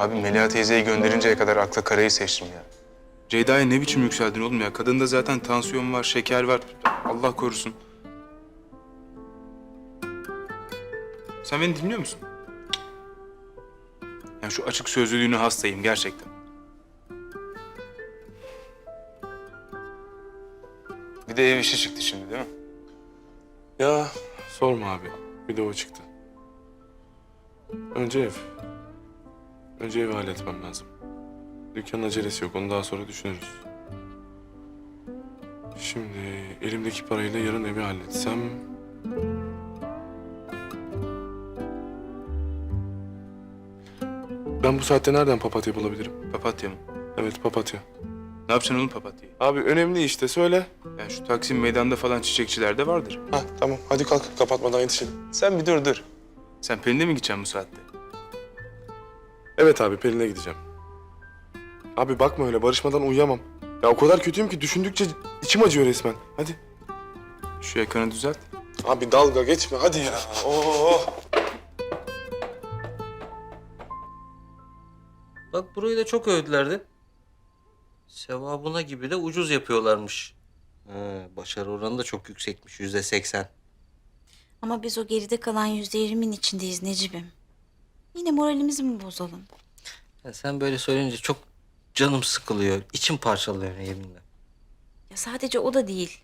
Abi Melia teyzeyi gönderinceye kadar akla karayı seçtim ya. Ceyda'ya ne biçim yükseldin oğlum ya? Kadında zaten tansiyon var, şeker var. Allah korusun. Sen beni dinliyor musun? Cık. Ya şu açık sözlülüğüne hastayım gerçekten. Bir de ev işi çıktı şimdi değil mi? Ya sorma abi. Bir de o çıktı. Önce ev. Önce evi halletmem lazım. Dükkanın acelesi yok. Onu daha sonra düşünürüz. Şimdi elimdeki parayla yarın evi halletsem... Ben bu saatte nereden papatya bulabilirim? Papatya mı? Evet papatya. Ne yapacaksın oğlum papatyayı? Abi önemli işte söyle. Yani şu Taksim meydanda falan çiçekçilerde vardır. Ha tamam hadi kalk kapatmadan yetişelim. Sen bir dur dur. Sen Pelin'e mi gideceksin bu saatte? Evet abi Pelin'e gideceğim. Abi bakma öyle barışmadan uyuyamam. Ya o kadar kötüyüm ki düşündükçe içim acıyor resmen. Hadi. Şu yakanı düzelt. Abi dalga geçme hadi ya. Oo. Bak burayı da çok övdülerdi. Sevabına gibi de ucuz yapıyorlarmış. Ha, başarı oranı da çok yüksekmiş. Yüzde seksen. Ama biz o geride kalan yüzde yirminin içindeyiz Necip'im. Yine moralimizi mi bozalım? Ya sen böyle söyleyince çok canım sıkılıyor. içim parçalıyor yeminle. Ya sadece o da değil.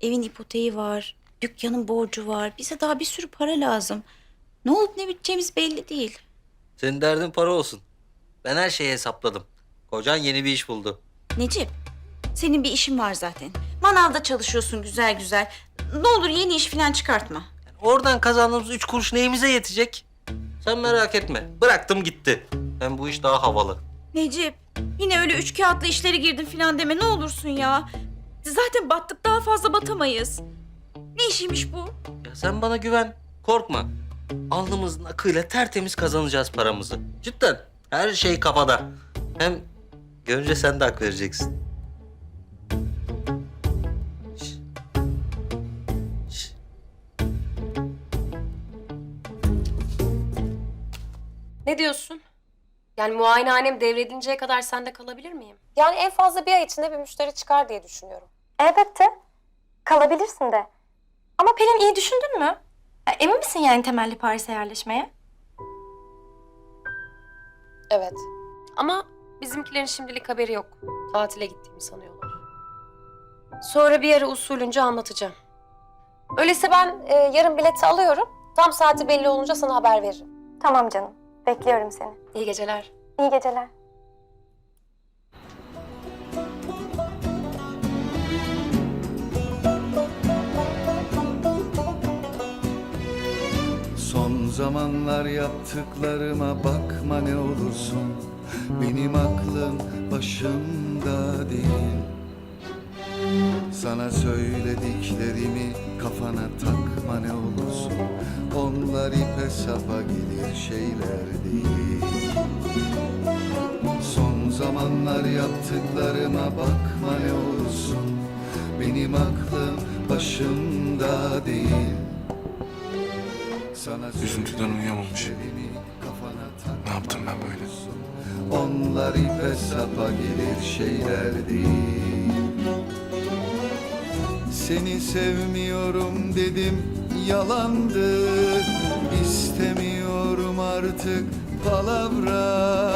Evin ipoteği var, dükkanın borcu var. Bize daha bir sürü para lazım. Ne olup ne biteceğimiz belli değil. Senin derdin para olsun. Ben her şeyi hesapladım. Kocan yeni bir iş buldu. Necip, senin bir işin var zaten. Manavda çalışıyorsun güzel güzel. Ne olur yeni iş falan çıkartma. Yani oradan kazandığımız üç kuruş neyimize yetecek? Sen merak etme. Bıraktım gitti. Hem bu iş daha havalı. Necip, yine öyle üç kağıtlı işlere girdin falan deme ne olursun ya. Zaten battık daha fazla batamayız. Ne işiymiş bu? Ya sen bana güven. Korkma. Alnımızın akıyla tertemiz kazanacağız paramızı. Cidden. Her şey kafada. Hem görünce sen de hak vereceksin. Ne diyorsun? Yani muayenehanem devredinceye kadar sende kalabilir miyim? Yani en fazla bir ay içinde bir müşteri çıkar diye düşünüyorum. Elbette. Kalabilirsin de. Ama Pelin iyi düşündün mü? Ya, Emin misin yani temelli Paris'e yerleşmeye? Evet. Ama bizimkilerin şimdilik haberi yok. Tatile gittiğimi sanıyorlar. Sonra bir ara usulünce anlatacağım. Öyleyse ben e, yarın bileti alıyorum. Tam saati belli olunca sana haber veririm. Tamam canım. Bekliyorum seni. İyi geceler. İyi geceler. Son zamanlar yaptıklarıma bakma ne olursun Benim aklım başımda değil Sana söylediklerimi kafana takma ne olursun. Onlar ipe sapa gelir şeyler değil. Son zamanlar yaptıklarıma bakma ne olursun. Benim aklım başımda değil. Sana Üzüntüden uyuyamamış. Ne yaptım ben böyle? onlar ipe sapa gelir şeyler değil Seni sevmiyorum dedim yalandı. İstemiyorum artık palavra.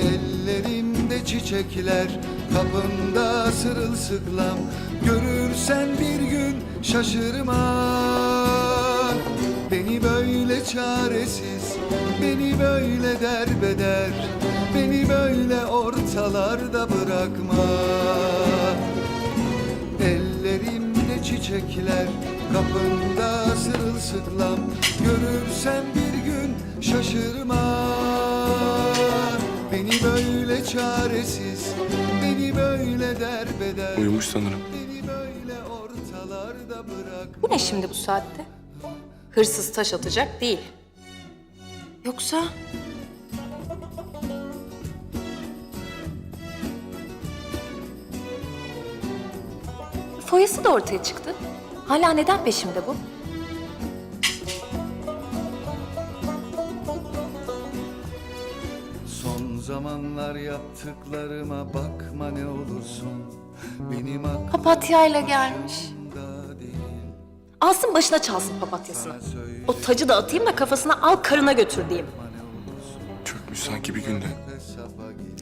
Ellerimde çiçekler kapında sırılsıklam. Görürsen bir gün şaşırma. Beni böyle çaresiz, beni böyle derbeder. Beni böyle ortalarda bırakma Çiçekler, kapında sırılsıklam Görürsen bir gün şaşırma Beni böyle çaresiz, beni böyle derbeder Uyumuş sanırım. Beni böyle ortalarda bırakma Bu ne şimdi bu saatte? Hırsız taş atacak değil. Yoksa Foyası da ortaya çıktı. Hala neden peşimde bu? zamanlar yaptıklarıma bakma ne olursun Benim Papatyayla gelmiş. değil Alsın başına çalsın papatyasını. O tacı da atayım da kafasına al karına götür diyeyim. Çökmüş sanki bir günde.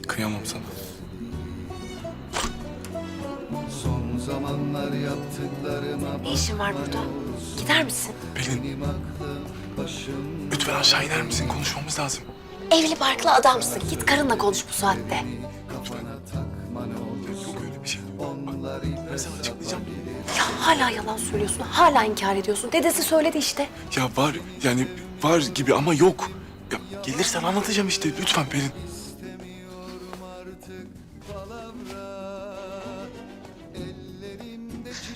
Kıyamam sana. Zamanlar yaptıklarıma Ne işin var burada? Gider misin? Pelin, benim aklım başım lütfen aşağı iner misin? Konuşmamız lazım. Evli barklı adamsın. Git karınla konuş bu saatte. kafana takma ne olur Yok öyle bir şey. Onlar Ben sana açıklayacağım. Ya hala yalan söylüyorsun. Hala inkar ediyorsun. Dedesi söyledi işte. Ya var yani var gibi ama yok. Ya gelirsen anlatacağım işte. Lütfen Pelin.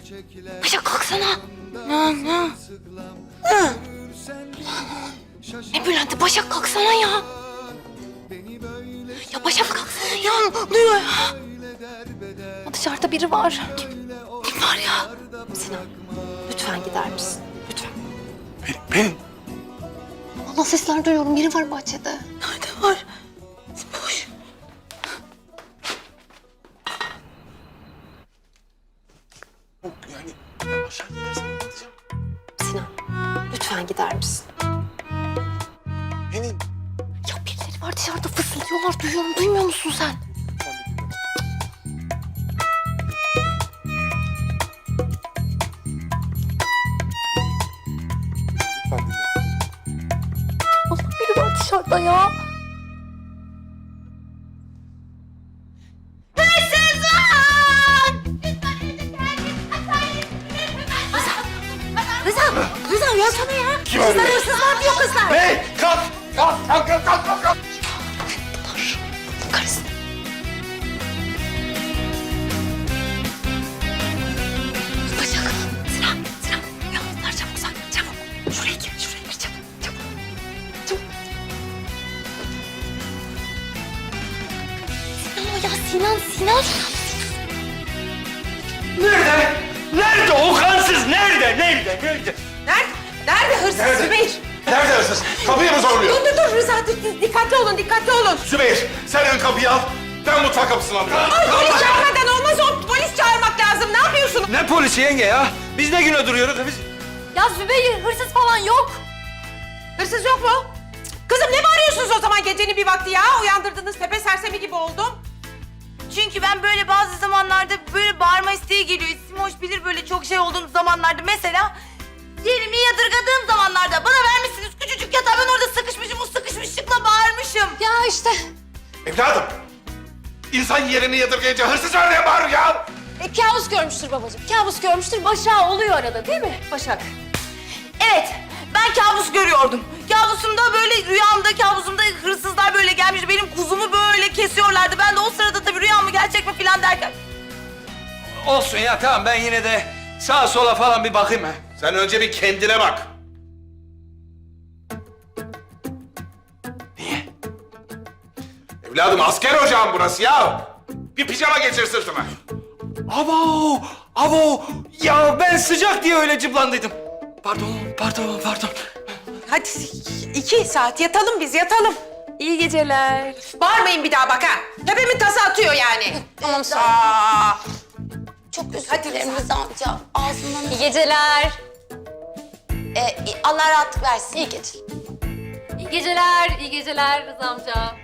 Ellerimde çiçekler Başak kalksana. Ne Bülent'i? Başak kalksana ya. Ya Başak kalksana ya. Ne? Ya Dışarıda biri var. Kim, kim var ya? Sinan, lütfen gider misin? Lütfen. Pelin, Pelin. Allah sesler duyuyorum. Biri var bahçede. Nerede var? Lütfen gider misin? Pelin. Ya birileri var dışarıda fısıldıyorlar. Duyuyorum. Duymuyor musun sen? Allah biri var dışarıda ya. Kalk! Kalk! Kalk! Kalk! Kalk! kalk. Dur, karısı. Başak, Sinan, Sinan. Uyandılar çabuk sen, çabuk. Şuraya gir, şuraya gir çabuk, çabuk. Çabuk. Sinan o ya, Sinan, Sinan. Nerede? Nerede o kansız? Nerede? Nerede? Nerede? Nerede? Nerede hırsız Zübeyir? Nerede hırsız? Kapıyı mı zorluyor? Dur dur dur Rıza dur, dur. dikkatli olun dikkatli olun. Zübeyir sen ön kapıyı al. Ben mutfak kapısını alıyorum. Ay polis çağırmadan olmaz o polis çağırmak lazım ne yapıyorsun? Ne polisi yenge ya? Biz ne güne duruyoruz? Biz... Ya Zübeyir, hırsız falan yok. Hırsız yok mu? Kızım ne bağırıyorsunuz o zaman gecenin bir vakti ya? Uyandırdınız tepe sersemi gibi oldum. Çünkü ben böyle bazı zamanlarda böyle bağırma isteği geliyor. Simoş bilir böyle çok şey olduğum zamanlarda. Mesela yerimi yadırgadığım zamanlarda bana vermişsiniz bağırmışım. Ya işte. Evladım. İnsan yerini yadırgayınca hırsız var diye bağırıyor ya. E, kabus görmüştür babacığım. Kabus görmüştür. Başa oluyor arada değil mi Başak? Evet ben kabus görüyordum. Kabusumda böyle rüyamda kabusumda hırsızlar böyle gelmiş. Benim kuzumu böyle kesiyorlardı. Ben de o sırada tabii rüya mı gerçek mi falan derken. Olsun ya tamam ben yine de sağa sola falan bir bakayım ha. Sen önce bir kendine bak. Evladım asker ocağım burası ya. Bir pijama geçir sırtıma. Abo! Abo! Ya ben sıcak diye öyle cıblandıydım. Pardon, pardon, pardon. Hadi iki saat yatalım biz yatalım. İyi geceler. Bağırmayın bir daha bak ha. Tepemin tası atıyor yani. Tamam Aa, Çok özür Hadi dilerim. Rıza amca. Ağzından... İyi geceler. Ee, Allah rahatlık versin. İyi geceler. İyi geceler, iyi geceler Rıza amca.